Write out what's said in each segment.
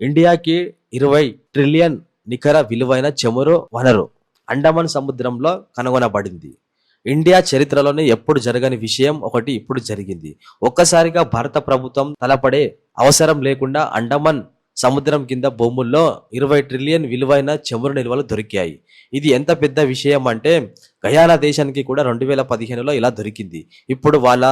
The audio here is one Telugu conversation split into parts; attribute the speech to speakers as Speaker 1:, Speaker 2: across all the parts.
Speaker 1: ఇండియాకి ఇరవై ట్రిలియన్ నికర విలువైన చమురు వనరు అండమాన్ సముద్రంలో కనుగొనబడింది. ఇండియా చరిత్రలోనే ఎప్పుడు జరగని విషయం ఒకటి ఇప్పుడు జరిగింది. ఒక్కసారిగా భారత ప్రభుత్వం తలపడే అవసరం లేకుండా అండమాన్ సముద్రం కింద భూముల్లో ఇరవై ట్రిలియన్ విలువైన చమురు నిల్వలు దొరికాయి. ఇది ఎంత పెద్ద విషయం అంటే గయానా దేశానికి కూడా రెండు వేల పదిహేనులో ఇలా దొరికింది. ఇప్పుడు వాళ్ళ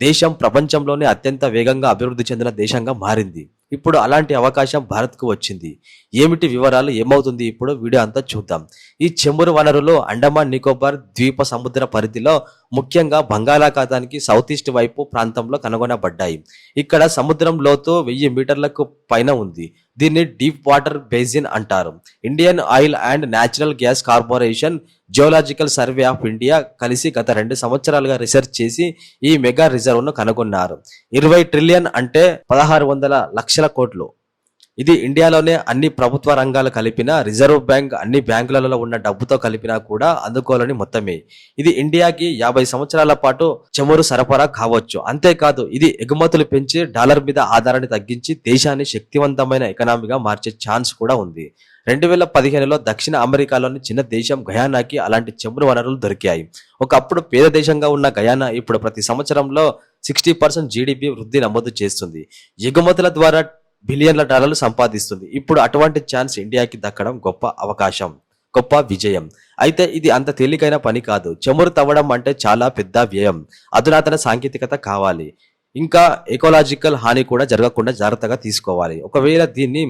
Speaker 1: దేశం ప్రపంచంలోనే అత్యంత వేగంగా అభివృద్ధి చెందిన దేశంగా మారింది. ఇప్పుడు అలాంటి అవకాశం భారత్కు వచ్చింది. ఏమిటి వివరాలు? ఏమవుతుంది ఇప్పుడు? వీడియో అంతా చూద్దాం. ఈ చెమురు వనరులు అండమాన్ నికోబార్ ద్వీప సముద్ర పరిధిలో ముఖ్యంగా బంగాళాఖాతానికి సౌత్ ఈస్ట్ వైపు ప్రాంతంలో కనుగొనబడ్డాయి. ఇక్కడ సముద్రం లోతు వెయ్యి మీటర్లకు పైన ఉంది. దీన్ని డీప్ వాటర్ బేసిన్ అంటారు. Indian oil and natural gas corporation geological survey of India కలిసి గత రెండు సంవత్సరాలుగా రీసెర్చ్ చేసి ఈ మెగా రిజర్వ్ను కనుగొన్నారు. ఇరవై ట్రిలియన్ అంటే పదహారు వందల లక్షల కోట్లు. ఇది ఇండియాలోనే అన్ని ప్రభుత్వ రంగాలు కలిపిన రిజర్వ్ బ్యాంక్ అన్ని బ్యాంకులలో ఉన్న డబ్బుతో కలిపినా కూడా అందుకోలేని మొత్తమే. ఇది ఇండియాకి యాభై సంవత్సరాల పాటు చమురు సరఫరా కావచ్చు. అంతేకాదు ఇది ఎగుమతులు పెంచి డాలర్ మీద ఆధారాన్ని తగ్గించి దేశాన్ని శక్తివంతమైన ఎకనామీగా మార్చే ఛాన్స్ కూడా ఉంది. రెండు వేల పదిహేనులో దక్షిణ అమెరికాలోని చిన్న దేశం గయానాకి అలాంటి చమురు వనరులు దొరికాయి. ఒకప్పుడు పేద దేశంగా ఉన్న గయానా ఇప్పుడు ప్రతి సంవత్సరంలో సిక్స్టీ పర్సెంట్ జీడిపి వృద్ధి నమోదు చేస్తుంది. ఎగుమతుల ద్వారా బిలియన్ల డాలర్లు సంపాదిస్తుంది. ఇప్పుడు అటువంటి ఛాన్స్ ఇండియాకి దక్కడం గొప్ప అవకాశం గొప్ప విజయం. అయితే ఇది అంత తేలికైన పని కాదు. చమురు తవ్వడం అంటే చాలా పెద్ద వ్యయం. అధునాతన సాంకేతికత కావాలి. ఇంకా ఎకోలాజికల్ హాని కూడా జరగకుండా జాగ్రత్తగా తీసుకోవాలి. ఒకవేళ దీన్ని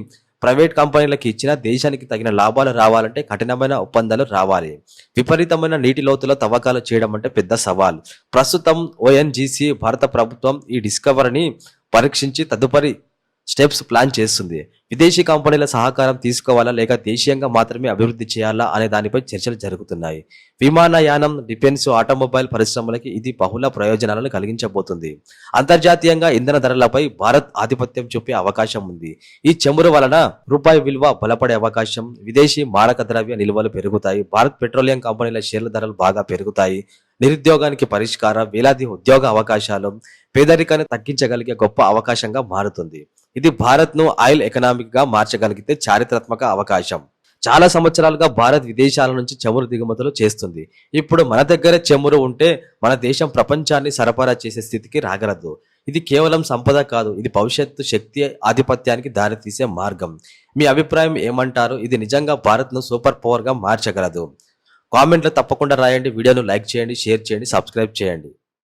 Speaker 1: ప్రైవేట్ కంపెనీలకు ఇచ్చిన దేశానికి తగిన లాభాలు రావాలంటే కఠినమైన ఒప్పందాలు రావాలి. విపరీతమైన నీటి లోతులో తవ్వకాలు చేయడం అంటే పెద్ద సవాల్. ప్రస్తుతం ఓఎన్జీసీ భారత ప్రభుత్వం ఈ డిస్కవరీని పరీక్షించి తదుపరి స్టెప్స్ ప్లాన్ చేస్తుంది. విదేశీ కంపెనీల సహకారం తీసుకోవాలా లేక దేశీయంగా మాత్రమే అభివృద్ధి చేయాలా అనే దానిపై చర్చలు జరుగుతున్నాయి. విమానయానం డిఫెన్స్ ఆటోమొబైల్ పరిశ్రమలకి ఇది బహుళ ప్రయోజనాలను కలిగించబోతుంది. అంతర్జాతీయంగా ఇంధన ధరలపై భారత్ ఆధిపత్యం చూపే అవకాశం ఉంది. ఈ చమురు వలన రూపాయి విలువ బలపడే అవకాశం విదేశీ మారక ద్రవ్య నిల్వలు పెరుగుతాయి భారత్ పెట్రోలియం కంపెనీల షేర్ల ధరలు బాగా పెరుగుతాయి నిరుద్యోగానికి పరిష్కారం వేలాది ఉద్యోగ అవకాశాలు పేదరికాన్ని తగ్గించగలిగే గొప్ప అవకాశంగా మారుతుంది. ఇది భారత్ను ఆయిల్ ఎకనామిక్గా మార్చగలిగితే చారిత్రాత్మక అవకాశం. చాలా సంవత్సరాలుగా భారత్ విదేశాల నుంచి చమురు దిగుమతులు చేస్తుంది. ఇప్పుడు మన దగ్గర చమురు ఉంటే మన దేశం ప్రపంచాన్ని సరఫరా చేసే స్థితికి రాగలదు. ఇది కేవలం సంపద కాదు ఇది భవిష్యత్తు శక్తి ఆధిపత్యానికి దారితీసే మార్గం. మీ అభిప్రాయం ఏమంటారు? ఇది నిజంగా భారత్ను సూపర్ పవర్గా మార్చగలదు. కామెంట్లో తప్పకుండా రాయండి. వీడియోను లైక్ చేయండి షేర్ చేయండి సబ్స్క్రైబ్ చేయండి.